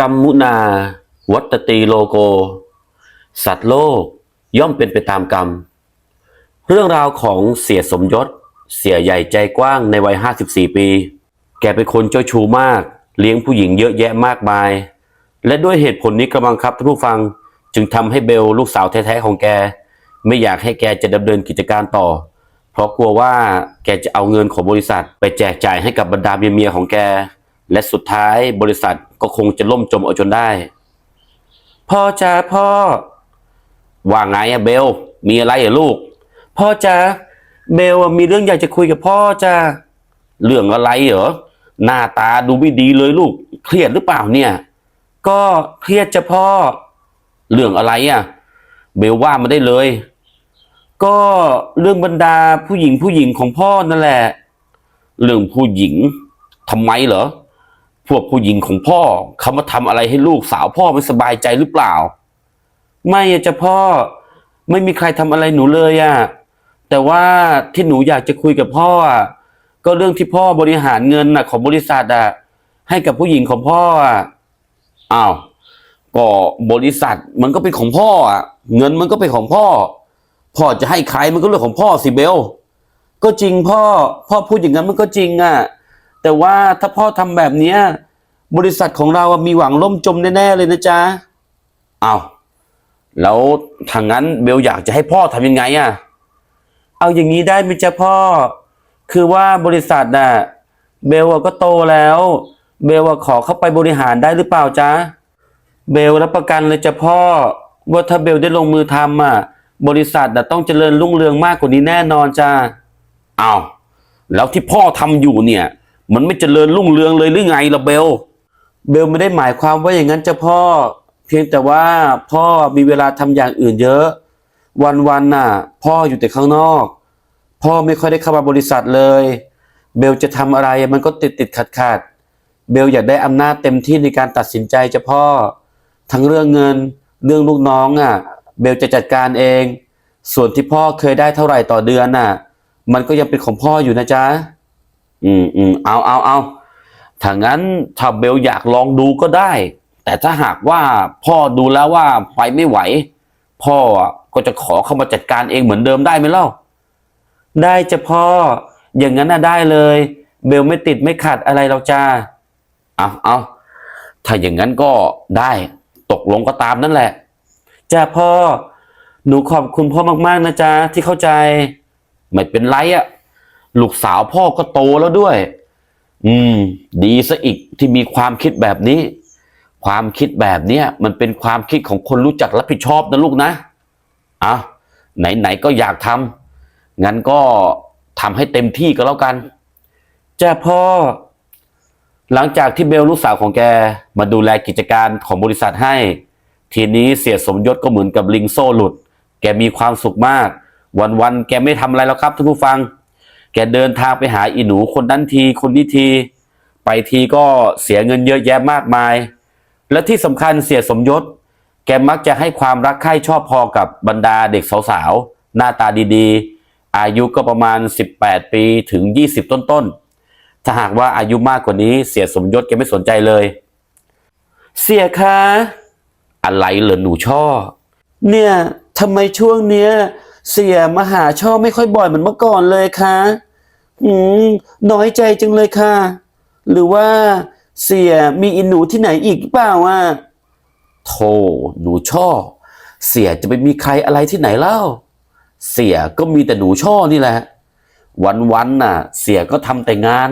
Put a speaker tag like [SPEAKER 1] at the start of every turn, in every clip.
[SPEAKER 1] กัมมุนา วัตตีโลโก สัตว์โลกย่อมเป็นไปตามกรรม เรื่องราวของเสียสมยศ เสียใหญ่ใจกว้างในวัย 54 ปี แกเป็นคนเจ้าชู้มาก เลี้ยงผู้หญิงเยอะแยะมากมาย และด้วยเหตุผลนี้กระบังครับท่านผู้ฟังจึงทำให้เบลลูกสาวแท้ๆของแก ไม่อยากให้แกจะดำเนินกิจการต่อ เพราะกลัวว่าแกจะเอาเงินของบริษัท ไปแจกจ่ายให้กับบรรดาเมียๆของแก และสุดท้ายบริษัท ก็คงจะล่มจมเอาจนได้ พ่อจ้าพ่อ ว่าไงอะเบล มีอะไรอะลูก พ่อจ้าเบลมีเรื่องอยากจะคุยกับพ่อจ้าเรื่องอะไรเหรอหน้าตาดูไม่ดีเลยลูก เครียดหรือเปล่าเนี่ย ก็เครียดจ้ะพ่อ เรื่องอะไรอะเบลว่ามาได้เลย ก็เรื่องบรรดาผู้หญิงผู้หญิงของพ่อนั่นแหละ เรื่องผู้หญิงทำไมเหรอ พวกผู้หญิงของพ่อเขามาทำอะไรให้ลูกสาวพ่อไม่สบายใจหรือเปล่า ไม่อะจ้ะพ่อ ไม่มีใครทำอะไรหนูเลยอะแต่ว่าที่หนูอยากจะคุยกับพ่ออะก็เรื่องที่พ่อบริหารเงินน่ะของบริษัทอะให้กับผู้หญิงของพ่ออะอ้าวก็บริษัทมันก็เป็นของพ่ออะเงินมันก็เป็นของพ่อ พ่อจะให้ใครมันก็เรื่องของพ่อสิเบล ก็จริงพ่อ พ่อพูดอย่างนั้นมันก็จริงอะ แต่ว่าถ้าพ่อทำแบบเนี้ยบริษัทของเราอะมีหวังล่มจมแน่ๆเลยนะจ๊ะอ้าวแล้วทางนั้นเบลอยากจะให้พ่อทำยังไงอะ เอาอย่างนี้ได้ไหมจ๊ะพ่อ คือว่าบริษัทน่ะเบลอะก็โตแล้ว เบลอะขอเข้าไปบริหารได้หรือเปล่าจ๊ะเบลรับประกันเลยจ้ะพ่อ ว่าถ้าเบลได้ลงมือทำอะ บริษัทน่ะต้องเจริญรุ่งเรืองมากกว่านี้แน่นอนจ้ะอ้าวแล้วที่พ่อทำอยู่เนี่ย มันไม่เจริญรุ่งเรืองเลยหรือไงล่ะเบล เบลไม่ได้หมายความว่าอย่างนั้นจ้ะพ่อ เพียงแต่ว่าพ่อมีเวลาทำอย่างอื่นเยอะ วันๆน่ะ พ่ออยู่แต่ข้างนอก พ่อไม่ค่อยได้เข้ามาบริษัทเลย เบลจะทำอะไรมันก็ติดติดขัดขัดเบลอยากได้อำนาจเต็มที่ในการตัดสินใจจ้ะพ่อ ทั้งเรื่องเงินเรื่องลูกน้องอะ เบลจะจัดการเอง ส่วนที่พ่อเคยได้เท่าไหร่ต่อเดือนน่ะ มันก็ยังเป็นของพ่ออยู่นะจ๊ะ อืมอืมเอาเอาเอาถ้างั้นถ้าเบลอยากลองดูก็ได้ แต่ถ้าหากว่าพ่อดูแล้วว่าไปไม่ไหว พ่อก็จะขอเข้ามาจัดการเองเหมือนเดิมได้ไหมเล่า ได้จะพ่อ อย่างนั้นน่ะได้เลย เบลไม่ติดไม่ขัดอะไรเราจ้าเอาเอาถ้าอย่างนั้นก็ได้ ตกลงก็ตามนั่นแหละจ้าพ่อ หนูขอบคุณพ่อมากๆนะจ๊ะที่เข้าใจ ไม่เป็นไรอะ ลูกสาวพ่อก็โตแล้วด้วย อืม ดีซะอีกที่มีความคิดแบบนี้ ความคิดแบบเนี้ยมันเป็นความคิดของคนรู้จักรับผิดชอบนะลูกนะอะไหนๆก็อยากทำงั้นก็ทำให้เต็มที่ก็แล้วกันจ้าพ่อ หลังจากที่เบลลูกสาวของแกมาดูแลกิจการของบริษัทให้ ทีนี้เสียสมยศก็เหมือนกับลิงโซ่หลุด แกมีความสุขมาก วันๆแกไม่ทำอะไรแล้วครับท่านผู้ฟัง แกเดินทางไปหาอีหนูคนนั้นทีคนนี้ที ไปทีก็เสียเงินเยอะแยะมากมาย และที่สำคัญเสียสมยศ แกมักจะให้ความรักใคร่ชอบพอกับบรรดาเด็กสาวๆ หน้าตาดีๆ อายุก็ประมาณ 18 ปีถึง 20 ต้นๆ ถ้าหากว่าอายุมากกว่านี้เสียสมยศแกไม่สนใจเลย เสียคะอะไรเหรอหนูช่อ เนี่ยทำไมช่วงเนี้ยเสียมาหาช่อไม่ค่อยบ่อยเหมือนเมื่อก่อนเลยคะ อืมน้อยใจจังเลยค่ะ หรือว่าเสียมีอินหนูที่ไหนอีกหรือเปล่าอะโธ่หนูช่อ เสียจะไปมีใครอะไรที่ไหนเล่า เสียก็มีแต่หนูช่อนี่แหละ วันๆน่ะ เสียก็ทำแต่งาน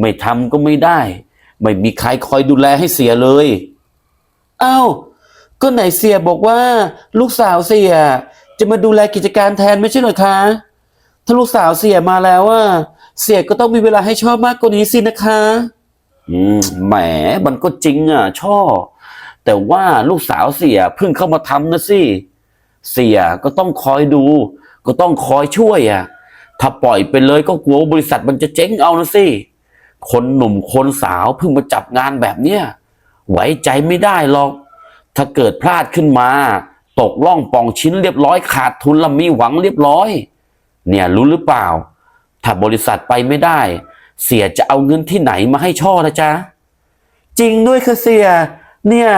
[SPEAKER 1] ไม่ทำก็ไม่ได้ ไม่มีใครคอยดูแลให้เสียเลยอ้าวก็ไหนเสียบอกว่า ลูกสาวเสียจะมาดูแลกิจการแทนไม่ใช่เหรอคะ ถ้าลูกสาวเสียมาแล้วอะเสียก็ต้องมีเวลาให้ชอบมากกว่านี้สินะคะ อืมแหมมันก็จริงอะช่อ แต่ว่าลูกสาวเสียเพิ่งเข้ามาทำนะสิเสียก็ต้องคอยดู ก็ต้องคอยช่วยอะถ้าปล่อยไปเลยก็กลัวว่าบริษัทมันจะเจ๊งเอานะสิคนหนุ่มคนสาวเพิ่งมาจับงานแบบเนี้ยไว้ใจไม่ได้หรอก ถ้าเกิดพลาดขึ้นมา ตกล่องปองชิ้นเรียบร้อยขาดทุนละมีหวังเรียบร้อย เนี่ยรู้หรือเปล่า ถ้าบริษัทไปไม่ได้ เสียจะเอาเงินที่ไหนมาให้ช่อละจ๊ะ จริงด้วยค่ะเสีย
[SPEAKER 2] เนี่ย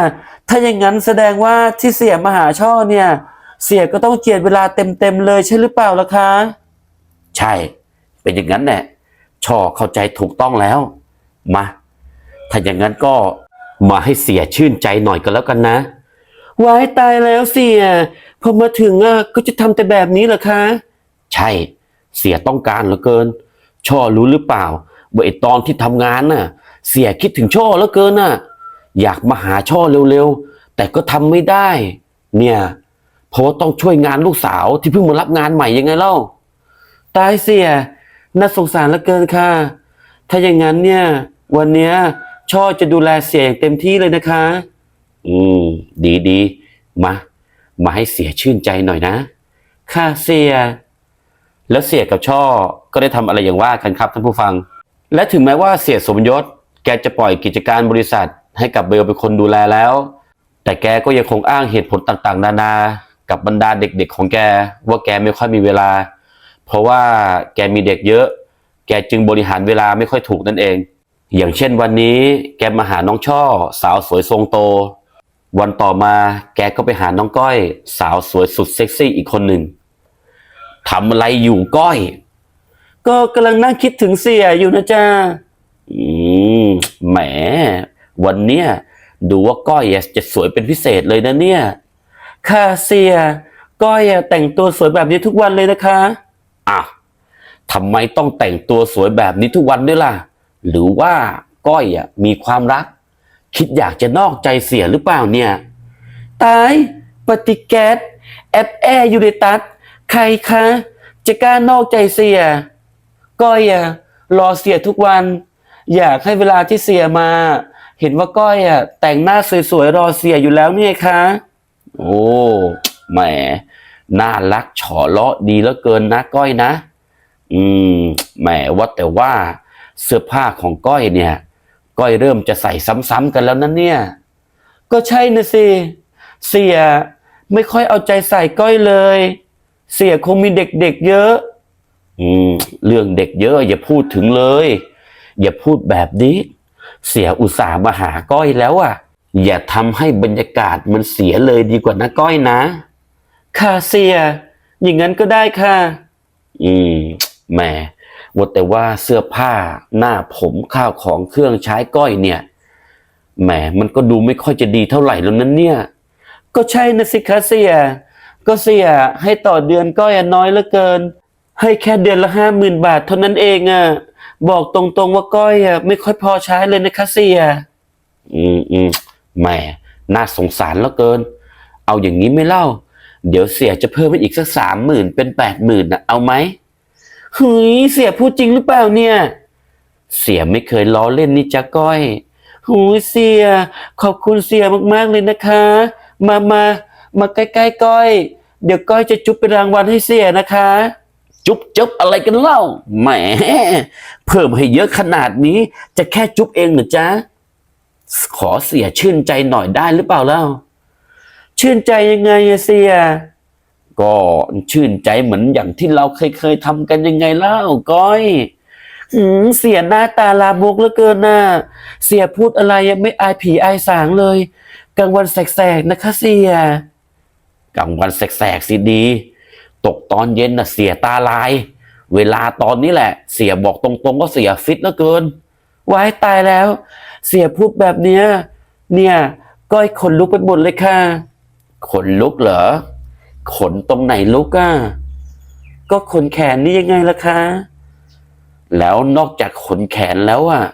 [SPEAKER 2] ถ้าอย่างนั้นแสดงว่าที่เสียมาหาช่อเนี่ย เสียก็ต้องเจียดเวลาเต็มๆเลยใช่หรือเปล่าล่ะคะ
[SPEAKER 1] ใช่ เป็นอย่างนั้นแหละช่อเข้าใจถูกต้องแล้ว มา ถ้าอย่างนั้นก็มาให้เสียชื่นใจหน่อยก็แล้วกันนะ
[SPEAKER 2] ว้ายตายแล้วเสียพอมาถึงอะก็จะทำแต่แบบนี้เหรอคะ
[SPEAKER 1] ใช่ เสียต้องการเหลือเกิน ช่อรู้หรือเปล่าว่าไอตอนที่ทำงานน่ะ เสียคิดถึงช่อเหลือเกินน่ะ อยากมาหาช่อเร็วๆ แต่ก็ทำไม่ได้ เนี่ยเพราะว่าต้องช่วยงานลูกสาวที่เพิ่งมารับงานใหม่ยังไงเล่า
[SPEAKER 2] ตายเสีย น่าสงสารเหลือเกินค่ะ ถ้าอย่างนั้นเนี่ย วันเนี้ยช่อจะดูแลเสียอย่างเต็มที่เลยนะคะ
[SPEAKER 1] อืม ดีดีๆมา มาให้เสียชื่นใจหน่อยนะ
[SPEAKER 2] ค่ะเสีย
[SPEAKER 1] แล้วเสียกับช่อก็ได้ทำอะไรอย่างว่ากันครับท่านผู้ฟัง และถึงแม้ว่าเสียสมยศ แกจะปล่อยกิจการบริษัท ให้กับเบลเป็นคนดูแลแล้ว แต่แกก็ยังคงอ้างเหตุผลต่างๆ นานา กับบรรดาเด็กๆ ของแกว่าแกไม่ค่อยมีเวลา เพราะว่าแกมีเด็กเยอะ แกจึงบริหารเวลาไม่ค่อยถูกนั่นเอง อย่างเช่นวันนี้แกมาหาน้องช่อ สาวสวยทรงโต วันต่อมาแกก็ไปหาน้องก้อย สาวสวยสุดเซ็กซี่อีกคนหนึ่ง ทำอะไรอยู่ก้อย
[SPEAKER 2] ก็กำลังนั่งคิดถึงเสียอยู่นะจ๊ะ
[SPEAKER 1] อืมแหม วันเนี้ยดูว่าก้อยจะสวยเป็นพิเศษเลยนะเนี่ย
[SPEAKER 2] ค่ะเสีย ก้อยแต่งตัวสวยแบบนี้ทุกวันเลยนะคะ
[SPEAKER 1] อะทำไมต้องแต่งตัวสวยแบบนี้ทุกวันด้วยล่ะ หรือว่าก้อยมีความรัก คิดอยากจะนอกใจเสียหรือเปล่าเนี่ย
[SPEAKER 2] ตาย ปฏิแกสแอปแอร์ยูเรตัส ใครคะ จะกล้านอกใจเสีย ก้อยอะรอเสียทุกวัน อยากให้เวลาที่เสียมา เห็นว่าก้อยอะแต่งหน้าสวยๆรอเสียอยู่แล้วเนี่ยคะ
[SPEAKER 1] โอ้แหมน่ารักเฉอเลาะดีเหลือเกินนะก้อยนะ อืมแหมว่าแต่ว่าเสื้อผ้าของก้อยเนี่ย ก้อยเริ่มจะใส่ซ้ำๆกันแล้วนะเนี่ย
[SPEAKER 2] ก็ใช่นะสิเสียไม่ค่อยเอาใจใส่ก้อยเลย เสียคงมีเด็กๆเยอะ
[SPEAKER 1] อืม เรื่องเด็กเยอะ อย่าพูดถึงเลย อย่าพูดแบบนี้ เสียอุตส่าห์มาหาก้อยแล้วอะ อย่าทำให้บรรยากาศมันเสียเลยดีกว่านะก้อยนะ
[SPEAKER 2] ค่ะเสีย อย่างนั้นก็ได้ค่ะ
[SPEAKER 1] อืมแหมว่าแต่ว่าเสื้อผ้าหน้าผมข้าวของเครื่องใช้ก้อยเนี่ยแหมมันก็ดูไม่ค่อยจะดีเท่าไหร่แล้วนั้นเนี่ย
[SPEAKER 2] ก็ใช่นะสิคะเสีย ก็เสียให้ต่อเดือนก้อยน้อยเหลือเกิน ให้แค่เดือนละห้าหมื่นบาทเท่านั้นเองอะบอกตรงๆว่าก้อยอะไม่ค่อยพอใช้เลยนะคะเสีย
[SPEAKER 1] อืมอืมแหมน่าสงสารแล้วเกิน เอาอย่างนี้ไม่เล่า เดี๋ยวเสียจะเพิ่มให้อีกสักสามหมื่นเป็นแปดหมื่นนะเอาไหม
[SPEAKER 2] เฮ้ยเสียพูดจริงหรือเปล่าเนี่ย
[SPEAKER 1] เสียไม่เคยล้อเล่นนี่จ้ะก้อย
[SPEAKER 2] หูเสีย ขอบคุณเสียมากๆเลยนะคะ มามามาใกล้ๆก้อย เดี๋ยวก้อยจะจุ๊บเป็นรางวัลให้เสียนะคะ
[SPEAKER 1] จุ๊บจุ๊บอะไรกันเล่าแหมเพิ่มให้เยอะขนาดนี้ จะแค่จุ๊บเองเหรอจ๊ะขอเสียชื่นใจหน่อยได้หรือเปล่าเล่า
[SPEAKER 2] ชื่นใจยังไงเสีย
[SPEAKER 1] ก็ชื่นใจเหมือนอย่างที่เราเคยเคยทำกันยังไงเล่าก้อย
[SPEAKER 2] หืมเสียหน้าตาลามกเหลือเกินน่ะเสียพูดอะไรยังไม่อายผีอายสางเลยกลางวันแสกๆนะคะเสีย
[SPEAKER 1] กลางวันแสกๆสิดี ตกตอนเย็นน่ะเสียตาลาย เวลาตอนนี้แหละ เสียบอกตรงๆก็เสียฟิตเหลือเกิน
[SPEAKER 2] ว้ายตายแล้ว เสียพูดแบบเนี้ยเนี่ยก้อยขนลุกไปหมดเลยค่ะ
[SPEAKER 1] ขนลุกเหรอขนตรงไหนลุกอะ
[SPEAKER 2] ก็ขนแขนนี่ยังไงล่ะคะ
[SPEAKER 1] แล้วนอกจากขนแขนแล้วอะ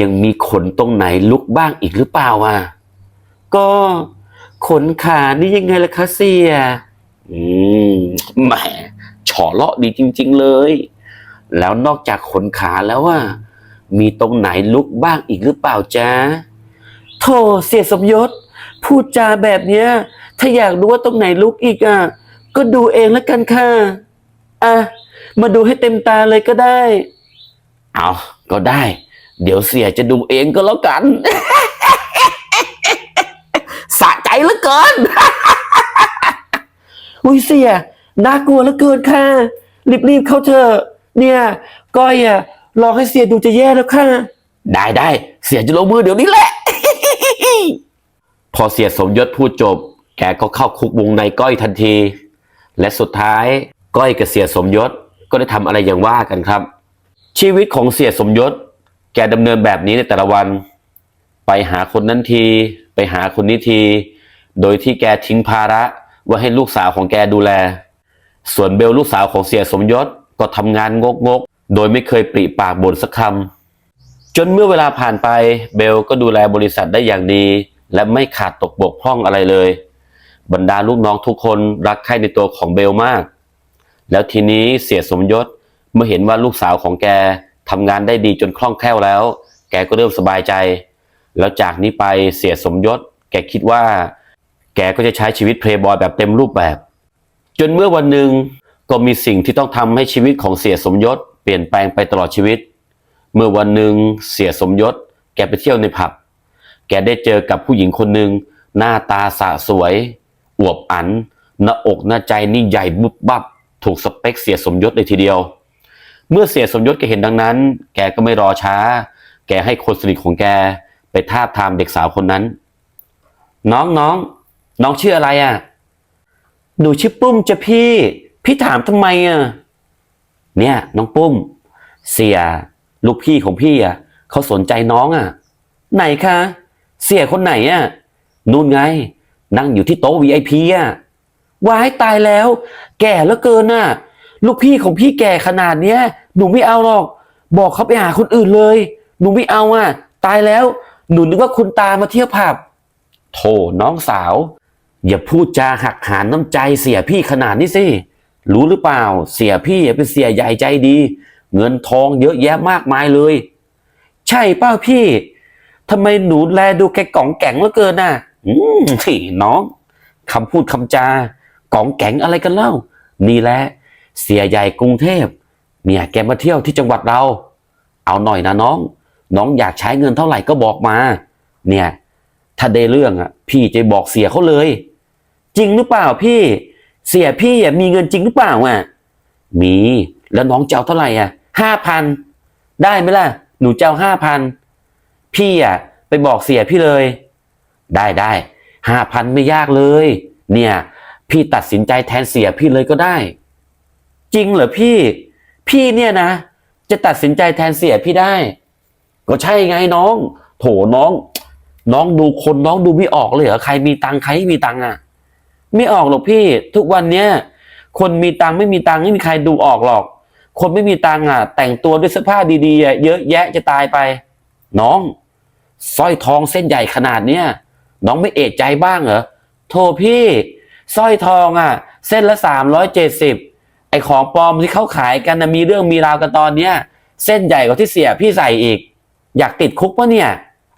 [SPEAKER 1] ยังมีขนตรงไหนลุกบ้างอีกหรือเปล่าอะ
[SPEAKER 2] ก็ ขนขานี่ยังไงล่ะคะเสีย
[SPEAKER 1] อืมแหมเฉอเลาะดีจริง ๆเลย แล้วนอกจากขนขาแล้วอะมีตรงไหนลุกบ้างอีกหรือเปล่าจ๊ะ
[SPEAKER 2] โธ่เสียสมยศ พูดจาแบบเนี้ย ถ้าอยากรู้ว่าตรงไหนลุกอีกอะ ก็ดูเองแล้วกันค่ะ อะ มาดูให้เต็มตาเลยก็ได้
[SPEAKER 1] เอาก็ได้ เดี๋ยวเสียจะดูเองก็แล้วกัน สะใจเหลือเกิน
[SPEAKER 2] อุ้ยเสียน่ากลัวเหลือเกินค่ะ รีบๆเข้าเถอะเนี่ย ก้อยอะรอให้เสียดูจะแย่แล้วค่ะ
[SPEAKER 1] ได้ได้เสียจะลงมือเดี๋ยวนี้แหละ พอเสียสมยศพูดจบ แกก็เข้าคุกวงในก้อยทันที และสุดท้าย ก้อยกับเสียสมยศก็ได้ทำอะไรอย่างว่ากันครับ ชีวิตของเสียสมยศ แกดำเนินแบบนี้ในแต่ละวัน ไปหาคนนั้นที ไปหาคนนี้ที โดยที่แกทิ้งภาระไว่าให้ลูกสาวของแกดูแล ส่วนเบลลูกสาวของเสียสมยศก็ทำงานงกงกๆโดยไม่เคยปริปากบ่นสักคำจนเมื่อเวลาผ่านไปเบลก็ดูแลบริษัทได้อย่างดี และไม่ขาดตกบกพร่องอะไรเลย บรรดาลูกน้องทุกคนรักใคร่ในตัวของเบลมาก แล้วทีนี้เสียสมยศเมื่อเห็นว่าลูกสาวของแกทำงานได้ดีจนคล่องแคล่วแล้ว แกก็เริ่มสบายใจ แล้วจากนี้ไปเสียสมยศ แกคิดว่า แกก็จะใช้ชีวิตเพลย์บอยแบบเต็มรูปแบบ จนเมื่อวันหนึ่งก็มีสิ่งที่ต้องทำให้ชีวิตของเสียสมยศ เปลี่ยนแปลงไปตลอดชีวิต เมื่อวันหนึ่งเสียสมยศ แกไปเที่ยวในผับ แกได้เจอกับผู้หญิงคนหนึ่งหน้าตาสะสวย อวบอัน หน้าอกหน้าใจนี่ใหญ่บุบบับ ถูกสเปคเสียสมยศเลยทีเดียว เมื่อเสียสมยศแกเห็นดังนั้น แกก็ไม่รอช้า แกให้คนสนิทของแกไปทาบทามเด็กสาวคนนั้น น้องน้อง น้องชื่ออะไรอะ หนูชื่อปุ้มจ้ะพี่ พี่ถามทำไมอะ เนี่ย น้องปุ้ม เสีย ลูกพี่ของพี่อะเขาสนใจน้องอะ ไหนคะ เสียคนไหนอะ นู่นไง นั่งอยู่ที่โต๊ะ VIP อะวายตายแล้ว แก่แล้วเกินน่ะ ลูกพี่ของพี่แก่ขนาดเนี้ย หนูไม่เอาหรอก บอกเขาไปหาคนอื่นเลย หนูไม่เอาอะ ตายแล้ว หนูนึกว่าคุณตามาเที่ยวผับโธ่น้องสาว อย่าพูดจาหักหานน้ำใจเสียพี่ขนาดนี้สิ รู้หรือเปล่า เสียพี่เป็นเสียใหญ่ใจดี เงินทองเยอะแยะมากมายเลย ใช่เป้าพี่ทำไมหนูแลดูแกก่องแก่งเหลือเกินน่ะ อืมสิน้องคำพูดคำจาก่องแก่งอะไรกันเล่า นี่แหละเสียใหญ่กรุงเทพ เนี่ยแกมาเที่ยวที่จังหวัดเรา เอาหน่อยนะน้อง น้องอยากใช้เงินเท่าไหร่ก็บอกมา เนี่ย ถ้าได้เรื่องอะ พี่จะบอกเสียเขาเลย จริงหรือเปล่าพี่ เสียพี่อะมีเงินจริงหรือเปล่าอะมีแล้วน้องจะเอาเท่าไหร่อะห้าพันได้ไหมล่ะ หนูจะเอาห้าพันพี่อะไปบอกเสียพี่เลย ได้ได้ห้าพันไม่ยากเลย เนี่ย พี่ตัดสินใจแทนเสียพี่เลยก็ได้ จริงเหรอพี่ พี่เนี่ยนะ จะตัดสินใจแทนเสียพี่ได้ ก็ใช่ไงน้อง โถน้อง น้องดูคนน้องดูไม่ออกเลยเหรอใครมีตังใครไม่มีตังอะ ไม่ออกหรอกพี่ ทุกวันเนี้ยคนมีตังไม่มีตังไม่มีใครดูออกหรอก คนไม่มีตังอะ แต่งตัวด้วยเสื้อผ้าดีๆเยอะแยะจะตายไป น้องสร้อยทองเส้นใหญ่ขนาดเนี้ยน้องไม่เอะใจบ้างเหรอโทพี่สร้อยทองอะ เส้นละสามร้อยเจ็ดสิบไอของปลอมที่เขาขายกันนะมีเรื่องมีราวกันตอนเนี้ย เส้นใหญ่กว่าที่เสียพี่ใส่อีก อยากติดคุกปะเนี่ย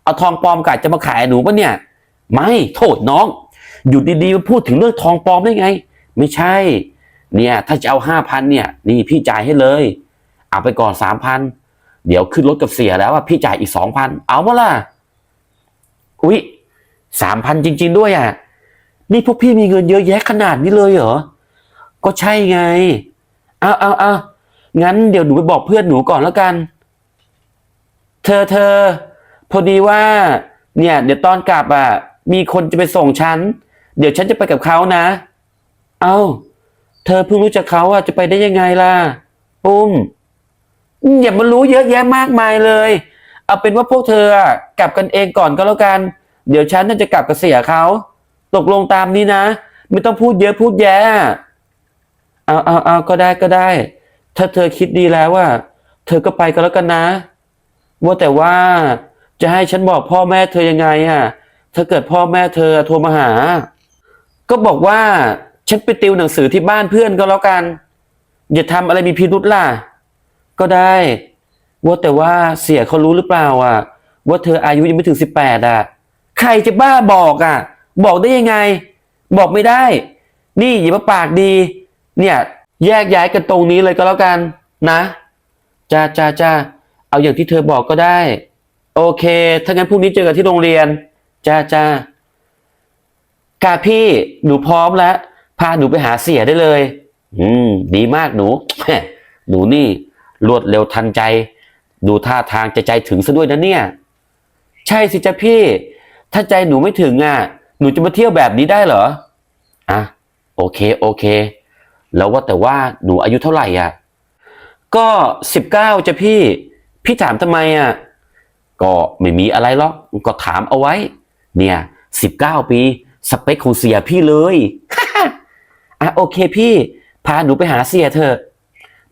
[SPEAKER 1] เอาทองปลอมกัดจะมาขายหนูปะเนี่ย ไม่โทษน้อง อยู่ดีๆมาพูดถึงเรื่องทองปลอมได้ไง ไม่ใช่ เนี่ย ถ้าจะเอาห้าพันเนี่ย นี่พี่จ่ายให้เลย เอาไปก่อนสามพันเดี๋ยวขึ้นรถกับเสียแล้วว่าพี่จ่ายอีกสองพันเอามาล่ะอุ๊ยสามพันจริง ๆ ด้วยอะนี่พวกพี่มีเงินเยอะแยะขนาดนี้เลยเหรอก็ใช่ไงเอาเอาเอางั้นเดี๋ยวหนูไปบอกเพื่อนหนูก่อนแล้วกัน เธอเธอพอดีว่า เนี่ย เดี๋ยวตอนกลับอะมีคนจะไปส่งฉัน เดี๋ยวฉันจะไปกับเขานะ เอ้า เธอเพิ่งรู้จักเขาอะจะไปได้ยังไงล่ะปุ้มอย่ามารู้เยอะแยะมากมายเลย เอาเป็นว่าพวกเธอกลับกันเองก่อนก็แล้วกัน เดี๋ยวฉันน่าจะกลับกับเสียเขาตกลงตามนี้นะ ไม่ต้องพูดเยอะพูดแยะเอาเอาเอาก็ได้ก็ได้ ถ้าเธอคิดดีแล้วว่า เธอก็ไปก็แล้วกันนะ ว่าแต่ว่าจะให้ฉันบอกพ่อแม่เธอยังไงอะถ้าเกิดพ่อแม่เธอโทรมาหา ก็บอกว่าฉันไปติวหนังสือที่บ้านเพื่อนก็แล้วกัน อย่าทำอะไรมีพิรุษล่ะ ก็ได้ ว่าแต่ว่าเสียเขารู้หรือเปล่าอะ ว่าเธออายุยังไม่ถึงสิบแปดอะ ใครจะบ้าบอกอะ บอกได้ยังไง บอกไม่ได้ นี่อย่ามาปากดี เนี่ย แยกย้ายกันตรงนี้เลยก็แล้วกัน นะจ้าจ้าจ้าเอาอย่างที่เธอบอกก็ได้ โอเค ถ้างั้นพรุ่งนี้เจอกันที่โรงเรียนจ้าจ้า กาพี่หนูพร้อมแล้วพาหนูไปหาเสียได้เลย อืม ดีมากหนูหนูนี่รวดเร็วทันใจ ดูท่าทางจะใจถึงซะด้วยนะเนี่ย ใช่สิจ้ะพี่ ถ้าใจหนูไม่ถึงอะ
[SPEAKER 2] หนูจะมาเที่ยวแบบนี้ได้เหรออะโอเคโอเค แล้วว่าแต่ว่าหนูอายุเท่าไหร่อะ ก็สิบเก้าจ้ะพี่ พี่ถามทำไมอะ ก็ไม่มีอะไรหรอกก็ถามเอาไว้ เนี่ยสิบเก้าปี สเปคของเสียพี่เลย อะโอเคพี่ พาหนูไปหาเสียเถอะ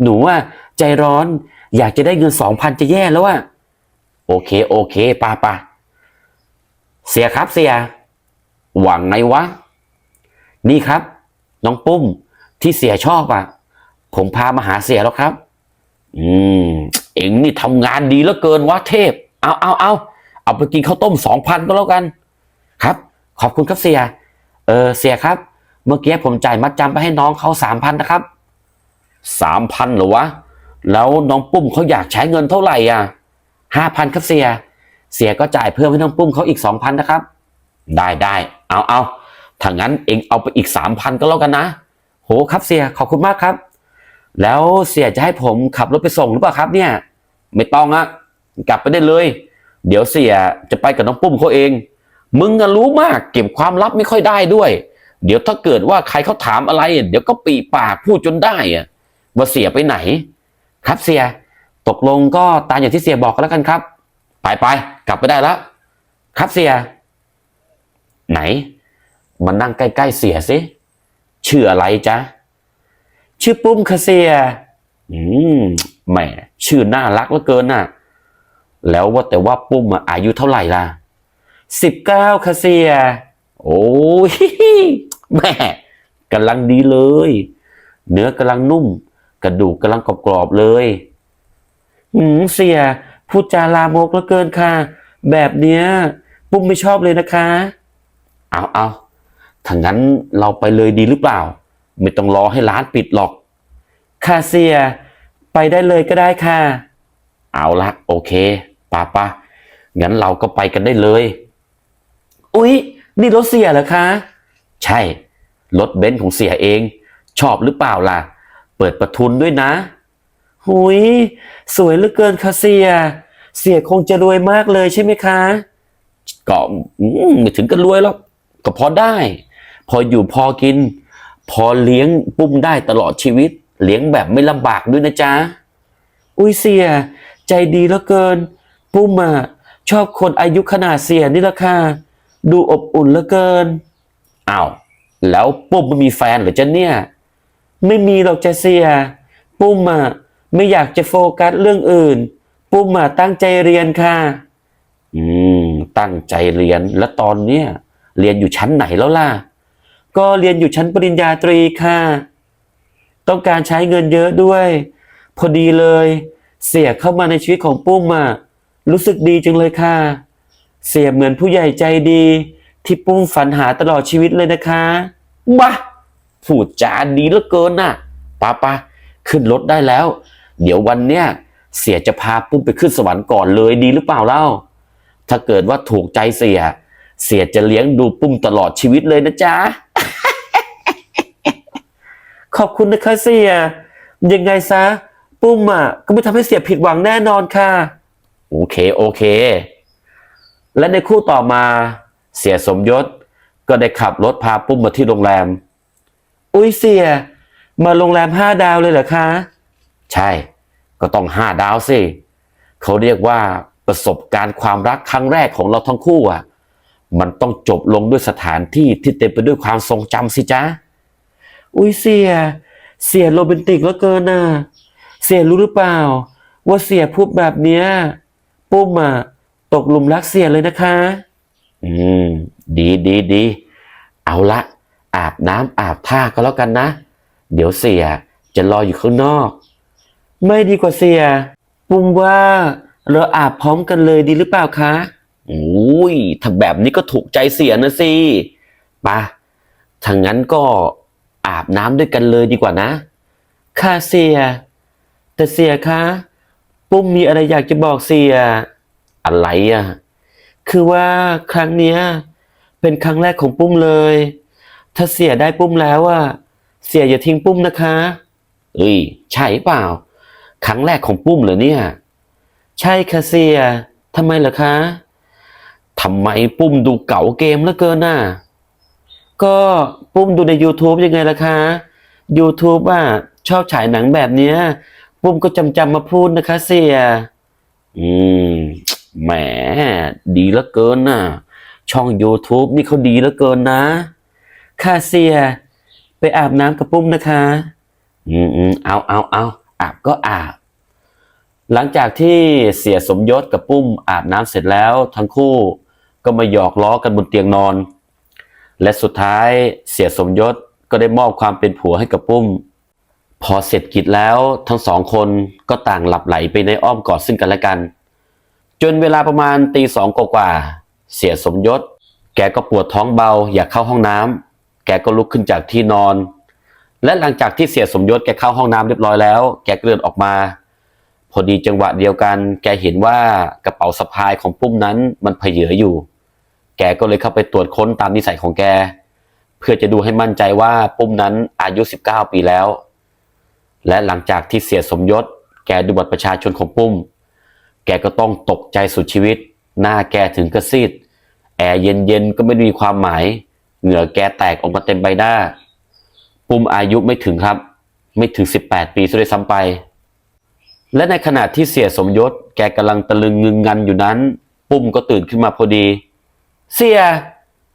[SPEAKER 2] หนูอะใจร้อน อยากจะได้เงินสองพันจะแย่แล้วอะโอเค โอเคปาปาเสียครับเสีย หวังไงวะ นี่ครับ น้องปุ้มที่เสียชอบอะ ผมพามาหาเสียแล้วครับ อืม เอ็งนี่ทำงานดีเหลือเกินวะเทพ เอาเอาเอาเอาไปกินข้าวต้มสองพันก็แล้วกัน ครับ ขอบคุณครับเสีย เออเสียครับ เมื่อกี้ผมจ่ายมัดจำไปให้น้องเขาสามพันนะครับสามพันเหรอวะ แล้วน้องปุ้มเขาอยากใช้เงินเท่าไหร่อะห้าพันครับเสีย เสียก็จ่ายเพิ่มให้น้องปุ้มเขาอีกสองพันนะครับ ได้ได้เอาเอาถ้างั้นเองเอาไปอีกสามพันก็แล้วกันนะ โหครับเสียขอบคุณมากครับ แล้วเสียจะให้ผมขับรถไปส่งหรือเปล่าครับ เนี่ย ไม่ต้องอะกลับไปได้เลย เดี๋ยวเสียจะไปกับน้องปุ้มเขาเอง มึงรู้มากเก็บความลับไม่ค่อยได้ด้วย เดี๋ยวถ้าเกิดว่าใครเขาถามอะไร เดี๋ยวก็ปีปากพูดจนได้อะว่าเสียไปไหน ครับเสีย ตกลงก็ตามอย่างที่เสียบอกกันแล้วกันครับ ไปไปกลับไปได้แล้วครับเสีย ไหนมานั่งใกล้ๆเสียสิชื่ออะไรจ๊ะชื่อปุ้มค่ะเสีย อืมแหมชื่อน่ารักเหลือเกินน่ะ แล้วว่าแต่ว่าปุ้มอายุเท่าไหร่ล่ะ สิบเก้าค่ะเสีย โอ้ยแม่กำลังดีเลย เนื้อกำลังนุ่ม กระดูกกำลังกรอบๆเลยหืมเสียพูดจาลามกเหลือเกินค่ะ แบบเนี้ย ปุ้มไม่ชอบเลยนะคะ เอาเอาถ้างั้นเราไปเลยดีหรือเปล่า ไม่ต้องรอให้ร้านปิดหรอก ค่ะเสีย ไปได้เลยก็ได้ค่ะ เอาละโอเคป้าป้างั้นเราก็ไปกันได้เลย อุ๊ย นี่รถเสียเหรอคะ ใช่ รถเบนซ์ของเสียเอง ชอบหรือเปล่าล่ะ เปิดประทุนด้วยนะ หุย สวยเหลือเกินค่ะเสีย เสียคงจะรวยมากเลยใช่ไหมคะ ก็ไม่ถึงกับรวยหรอก ก็พอได้ พออยู่พอกิน พอเลี้ยงปุ้มได้ตลอดชีวิต เลี้ยงแบบไม่ลำบากด้วยนะจ๊ะ อุ้ยเสีย ใจดีเหลือเกิน ปุ้มอะชอบคนอายุขนาดเสียนี่ละค่ะ ดูอบอุ่นเหลือเกินอ้าวแล้วปุ้มไม่มีแฟนหรือจะเนี่ย ไม่มีหรอกจะเสีย ปุ้มอะไม่อยากจะโฟกัสเรื่องอื่น ปุ้มอะตั้งใจเรียนค่ะ อืม ตั้งใจเรียนแล้วตอนเนี้ยเรียนอยู่ชั้นไหนแล้วล่ะ ก็เรียนอยู่ชั้นปริญญาตรีค่ะ ต้องการใช้เงินเยอะด้วย พอดีเลย เสียเข้ามาในชีวิตของปุ้มอะรู้สึกดีจังเลยค่ะ เสียเหมือนผู้ใหญ่ใจดี ที่ปุ้มฝันหาตลอดชีวิตเลยนะคะบ้าพูดจาดีเหลือเกินน่ะป้าป้าขึ้นรถได้แล้ว เดี๋ยววันเนี้ยเสียจะพาปุ้มไปขึ้นสวรรค์ก่อนเลยดีหรือเปล่าเล่า ถ้าเกิดว่าถูกใจเสีย เสียจะเลี้ยงดูปุ้มตลอดชีวิตเลยนะจ๊ะ ขอบคุณนะคะเสีย ยังไงซะ ปุ้มอะก็ไม่ทำให้เสียผิดหวังแน่นอนค่ะ โอเคโอเค และในคู่ต่อมาเสียสมยศก็ได้ขับรถพาปุ้มมาที่โรงแรม อุ้ยเสีย มาโรงแรมห้าดาวเลยเหรอคะ ใช่ ก็ต้องห้าดาวสิ เขาเรียกว่าประสบการณ์ความรักครั้งแรกของเราทั้งคู่อะ มันต้องจบลงด้วยสถานที่ที่เต็มไปด้วยความทรงจำสิจ๊ะ อุ้ยเสีย เสียโรแมนติกเหลือเกินน่ะ เสียรู้หรือเปล่า ว่าเสียพูดแบบเนี้ยปุ้มอะ ตกหลุมรักเสียเลยนะคะ อืม ดีดีดีเอาละอาบน้ำอาบท่าก็แล้วกันนะ เดี๋ยวเสียจะรออยู่ข้างนอก ไม่ดีกว่าเสียปุ้มว่าเราอาบพร้อมกันเลยดีหรือเปล่าคะโอ้ยถ้าแบบนี้ก็ถูกใจเสียนะสิไปะถ้างั้นก็อาบน้ำด้วยกันเลยดีกว่านะ ค่ะเสีย แต่เสียคะ ปุ้มมีอะไรอยากจะบอกเสีย อะไรอะ คือว่าครั้งเนี้ยเป็นครั้งแรกของปุ้มเลย ถ้าเสียได้ปุ้มแล้วอะ เสียอย่าทิ้งปุ้มนะคะเอ้ยใช่เปล่า ครั้งแรกของปุ้มเหรอเนี่ย ใช่ค่ะเสียทำไมเหรอคะทำไมปุ้มดูเก่าเกมเหลือเกินน่ะ ก็ปุ้มดูใน YouTube ยังไงล่ะคะ YouTube อะชอบฉายหนังแบบเนี้ย ปุ้มก็จำจำๆมาพูดนะคะเสีย
[SPEAKER 1] อืม แหมดีเหลือเกินน่ะช่อง YouTube นี่เขาดีเหลือเกินนะ
[SPEAKER 2] ค่ะเสีย ไปอาบน้ำกับปุ้มนะคะ
[SPEAKER 1] อืมอืมเอาเอาเอาอาบก็อาบ หลังจากที่เสียสมยศกับปุ้มอาบน้ำเสร็จแล้ว ทั้งคู่ก็มาหยอกล้อกันบนเตียงนอน และสุดท้ายเสียสมยศก็ได้มอบความเป็นผัวให้กับปุ้ม พอเสร็จกิจแล้วทั้งสองคนก็ต่างหลับไหลไปในอ้อมกอดซึ่งกันและกัน จนเวลาประมาณตีสองกว่าเสียสมยศ แกก็ปวดท้องเบาอยากเข้าห้องน้ำแกก็ลุกขึ้นจากที่นอน และหลังจากที่เสียสมยศแกเข้าห้องน้ำเรียบร้อยแล้ว แกเดินออกมา พอดีจังหวะเดียวกัน แกเห็นว่ากระเป๋าสะพายของปุ้มนั้นมันเผยอยู่ แกก็เลยเข้าไปตรวจค้นตามนิสัยของแก เพื่อจะดูให้มั่นใจว่าปุ้มนั้นอายุ 19 ปีแล้ว และหลังจากที่เสียสมยศ แกดูบัตรประชาชนของปุ้ม กก็ต้องตกใจสุดชีวิต หน้าแกถึงกระซีด แอร์เย็นๆก็ไม่มีความหมาย เหงื่อแกแตกออกมาเต็มใบหน้า ปุ้มอายุไม่ถึงครับ ไม่ถึง 18 ปีซะด้วยซ้ำไป และในขณะที่เสียสมยศ แกกำลังตะลึงงึงงันอยู่นั้น ปุ้มก็ตื่นขึ้นมาพอดี
[SPEAKER 2] เสีย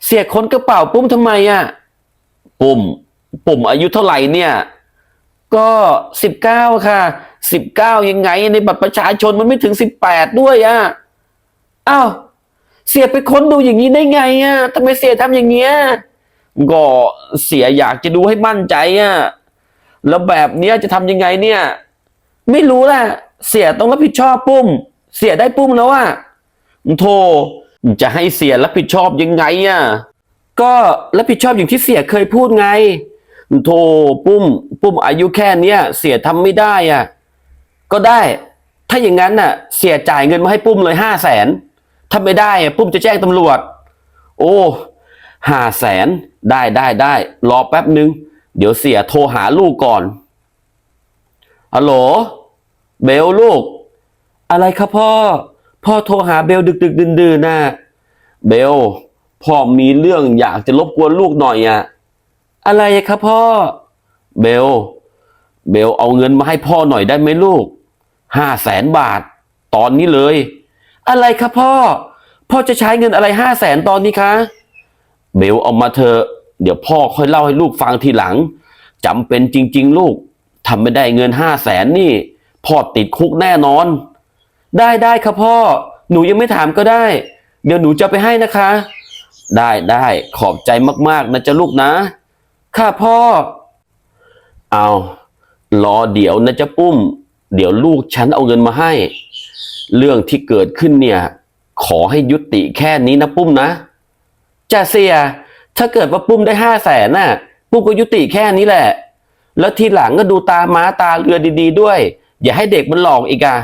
[SPEAKER 2] เสียค้นกระเป๋าปุ้มทำไมอะ
[SPEAKER 1] ปุ้ม ปุ้มอายุเท่าไหร่เนี่ย
[SPEAKER 2] ก็สิบเก้าค่ะสิบเก้ายังไง ในบัตรประชาชนมันไม่ถึงสิบแปดด้วยอะอ้าวเสียไปค้นดูอย่างนี้ได้ไงอะทำไมเสียทำอย่างเงี้ย
[SPEAKER 1] ก็เสียอยากจะดูให้มั่นใจอะแล้วแบบเนี้ยจะทำยังไงเนี่ย
[SPEAKER 2] ไม่รู้แหละเสียต้องรับผิดชอบปุ้ม เสียได้ปุ้มแล้วอะ
[SPEAKER 1] โธ่จะให้เสียรับผิดชอบยังไงอะ
[SPEAKER 2] ก็รับผิดชอบอย่างที่เสียเคยพูดไง
[SPEAKER 1] โธ่ปุ้ม ปุ้มอายุแค่เนี้ย เสียทำไม่ได้อะ
[SPEAKER 2] ก็ได้ ถ้าอย่างนั้นน่ะ เสียจ่ายเงินมาให้ปุ้มเลยห้าแสนถ้าไม่ได้ปุ้มจะแจ้งตำรวจ
[SPEAKER 1] โอ้ห้าแสนได้ได้ได้รอแป๊บนึง เดี๋ยวเสียโทรหาลูกก่อนฮัลโหลเบลลูก
[SPEAKER 2] อะไรครับพ่อ พ่อโทรหาเบลดึกดึกดื่นดื่นๆน่ะ
[SPEAKER 1] เบลพ่อมีเรื่องอยากจะรบกวนลูกหน่อยอะ
[SPEAKER 2] อะไรอะครับพ่อ
[SPEAKER 1] เบล เบลเอาเงินมาให้พ่อหน่อยได้ไหมลูก ห้าแสนบาท ตอนนี้เลย
[SPEAKER 2] อะไรครับพ่อ พ่อจะใช้เงินอะไรห้าแสนตอนนี้คะ
[SPEAKER 1] เบลเอามาเถอเดี๋ยวพ่อค่อยเล่าให้ลูกฟังทีหลังจำเป็นจริง ๆ ลูกทำไม่ได้เงินห้าแสนนี่ พ่อติดคุกแน่นอน
[SPEAKER 2] ได้ได้ครับพ่อ หนูยังไม่ถามก็ได้ เดี๋ยวหนูจะไปให้นะคะ
[SPEAKER 1] ได้ได้ขอบใจมากๆนะจ๊ะลูกนะ
[SPEAKER 2] ค่ะพ่อ
[SPEAKER 1] เอารอเดี๋ยวนะจ๊ะปุ้ม เดี๋ยวลูกฉันเอาเงินมาให้ เรื่องที่เกิดขึ้นเนี่ย ขอให้ยุติแค่นี้นะปุ้มนะ
[SPEAKER 2] จ่าเสีย ถ้าเกิดว่าปุ้มได้ห้าแสนน่ะ ปุ้มก็ยุติแค่นี้แหละ แล้วทีหลังก็ดูตาม้าตาเรือดี ๆ ด้วย อย่าให้เด็กมันหลอกอีกอะ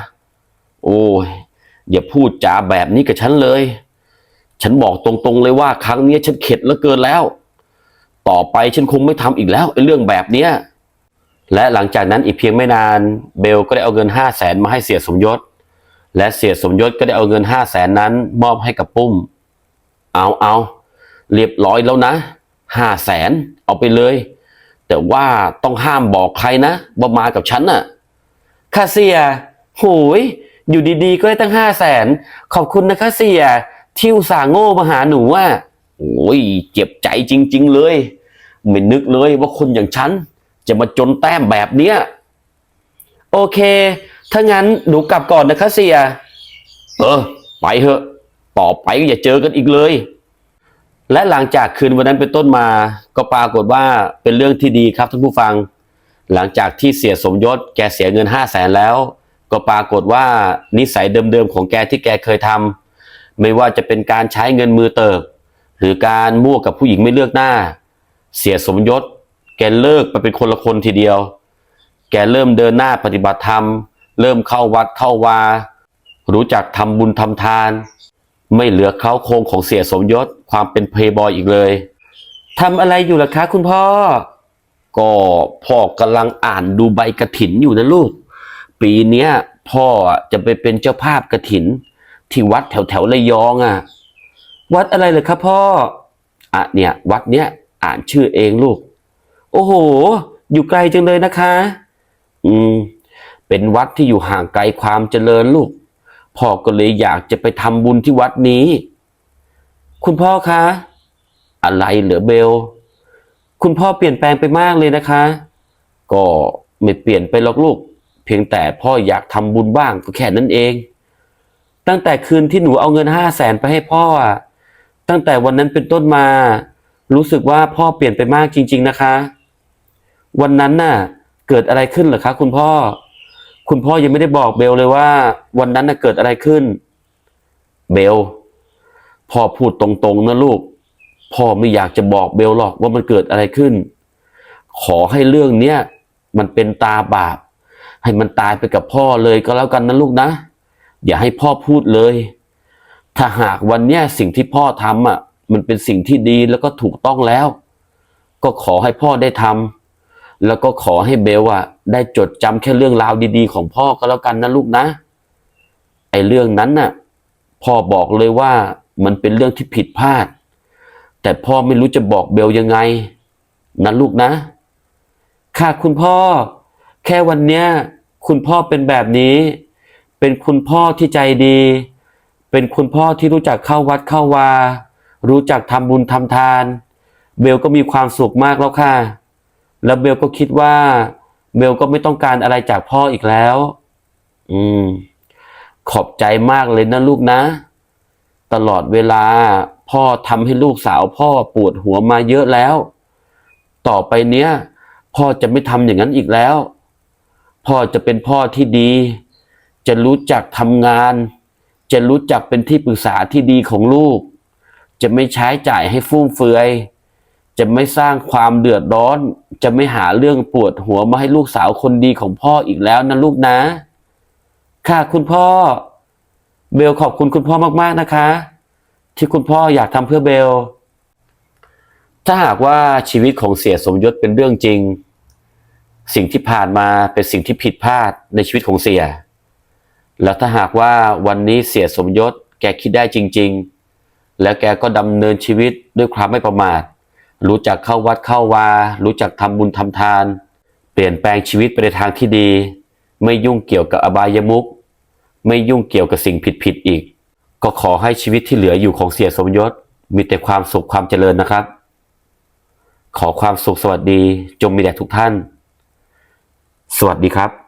[SPEAKER 1] โอ้ยอย่าพูดจาแบบนี้กับฉันเลย ฉันบอกตรงๆเลยว่าครั้งเนี้ยฉันเข็ดเหลือเกินแล้ว ต่อไปฉันคงไม่ทำอีกแล้วไอ้เรื่องแบบเนี้ยและหลังจากนั้นอีกเพียงไม่นาน เบลก็ได้เอาเงินห้าแสนมาให้เสียสมยศ และเสียสมยศก็ได้เอาเงินห้าแสนนั้นมอบให้กับปุ้ม เอาเอาเรียบร้อยแล้วนะห้าแสนเอาไปเลย แต่ว่าต้องห้ามบอกใครนะว่ามากับฉันน่ะ
[SPEAKER 2] ค่ะเสียโหยอยู่ดีๆ ก็ได้ตั้งห้าแสนขอบคุณนะคะเสียที่อุตส่าห์โง่มาหาหนูอะ
[SPEAKER 1] โอ้ยเจ็บใจจริง ๆ เลย ไม่นึกเลยว่าคนอย่างฉัน จะมาจนแต้มแบบเนี้ย
[SPEAKER 2] โอเค ถ้างั้นหนูกลับก่อนนะคะเสีย
[SPEAKER 1] เออ ไปเถอะ ต่อไปก็อย่าเจอกันอีกเลย และหลังจากคืนวันนั้นเป็นต้นมา ก็ปรากฏว่าเป็นเรื่องที่ดีครับท่านผู้ฟัง หลังจากที่เสียสมยศแกเสียเงินห้าแสนแล้ว ก็ปรากฏว่านิสัยเดิมๆของแกที่แกเคยทำไม่ว่าจะเป็นการใช้เงินมือเติบ หรือการมั่วกับผู้หญิงไม่เลือกหน้า เสียสมยศ แกเลิกไปเป็นคนละคนทีเดียว แกเริ่มเดินหน้าปฏิบัติธรรม เริ่มเข้าวัดเข้าวา รู้จักทำบุญทำทาน ไม่เหลือเขาโครงของเสียสมยศความเป็นเพลย์บอยอีกเลย
[SPEAKER 2] ทำอะไรอยู่ล่ะคะ คุณพ่อ
[SPEAKER 1] ก็พ่อกำลังอ่านดูใบกระถินอยู่นะลูก ปีเนี้ยพ่อจะไปเป็นเจ้าภาพกระถิน ที่วัดแถวแถวๆระยองอะ
[SPEAKER 2] วัดอะไรเหรอคะพ่อ
[SPEAKER 1] อะเนี่ย วัดเนี้ยอ่านชื่อเองลูก โอ้โห อยู่ไกลจังเลยนะคะ อืม เป็นวัดที่อยู่ห่างไกลความเจริญลูก พ่อก็เลยอยากจะไปทำบุญที่วัดนี้ คุณพ่อคะ อะไรเหรอเบล คุณพ่อเปลี่ยนแปลงไปมากเลยนะคะ ก็ไม่เปลี่ยนไปหรอกลูก เพียงแต่พ่ออยากทำบุญบ้างก็แค่นั้นเอง ตั้งแต่คืนที่หนูเอาเงินห้าแสนไปให้พ่ออะ ตั้งแต่วันนั้นเป็นต้นมา รู้สึกว่าพ่อเปลี่ยนไปมากจริง ๆนะคะ วันนั้นน่ะ เกิดอะไรขึ้นเหรอคะ คุณพ่อ คุณพ่อยังไม่ได้บอกเบลเลยว่า วันนั้นน่ะเกิดอะไรขึ้น เบลพ่อพูดตรงๆนะลูก พ่อไม่อยากจะบอกเบลหรอกว่ามันเกิดอะไรขึ้น ขอให้เรื่องเนี้ยมันเป็นตาบาป ให้มันตายไปกับพ่อเลยก็แล้วกันนะลูกนะ อย่าให้พ่อพูดเลย ถ้าหากวันเนี้ยสิ่งที่พ่อทำอะ มันเป็นสิ่งที่ดีแล้วก็ถูกต้องแล้ว ก็ขอให้พ่อได้ทำแล้วก็ขอให้เบลอะได้จดจำแค่เรื่องราวดี ๆ ของพ่อก็แล้วกันนะลูกนะ ไอ้เรื่องนั้นน่ะ พ่อบอกเลยว่ามันเป็นเรื่องที่ผิดพลาด แต่พ่อไม่รู้จะบอกเบลยังไงนะลูกนะ ค่ะคุณพ่อ แค่วันเนี้ยคุณพ่อเป็นแบบนี้ เป็นคุณพ่อที่ใจดี เป็นคุณพ่อที่รู้จักเข้าวัดเข้าวา รู้จักทำบุญทำทาน เบลก็มีความสุขมากแล้วค่ะ แล้วเบลก็คิดว่า เบลก็ไม่ต้องการอะไรจากพ่ออีกแล้ว อืม ขอบใจมากเลยนะลูกนะ ตลอดเวลาพ่อทำให้ลูกสาวพ่อปวดหัวมาเยอะแล้ว ต่อไปเนี้ย พ่อจะไม่ทำอย่างนั้นอีกแล้ว พ่อจะเป็นพ่อที่ดี จะรู้จักทำงาน จะรู้จักเป็นที่ปรึกษาที่ดีของลูก จะไม่ใช้จ่ายให้ฟุ่มเฟือย จะไม่สร้างความเดือดร้อน จะไม่หาเรื่องปวดหัวมาให้ลูกสาวคนดีของพ่ออีกแล้วนะลูกนะ ค่ะคุณพ่อ เบลขอบคุณคุณพ่อมากๆนะคะ ที่คุณพ่ออยากทำเพื่อเบล ถ้าหากว่าชีวิตของเสียสมยศเป็นเรื่องจริง สิ่งที่ผ่านมาเป็นสิ่งที่ผิดพลาดในชีวิตของเสีย แล้วถ้าหากว่าวันนี้เสียสมยศแกคิดได้จริง ๆ แล้วแกก็ดำเนินชีวิตด้วยความไม่ประมาท รู้จักเข้าวัดเข้าวา รู้จักทำบุญทำทาน เปลี่ยนแปลงชีวิตไปในทางที่ดี ไม่ยุ่งเกี่ยวกับอบายมุขไม่ยุ่งเกี่ยวกับสิ่งผิดๆอีก ก็ขอให้ชีวิตที่เหลืออยู่ของเสียสมยศ มีแต่ความสุขความเจริญนะครับ ขอความสุขสวัสดีจงมีแด่ทุกท่าน สวัสดีครับ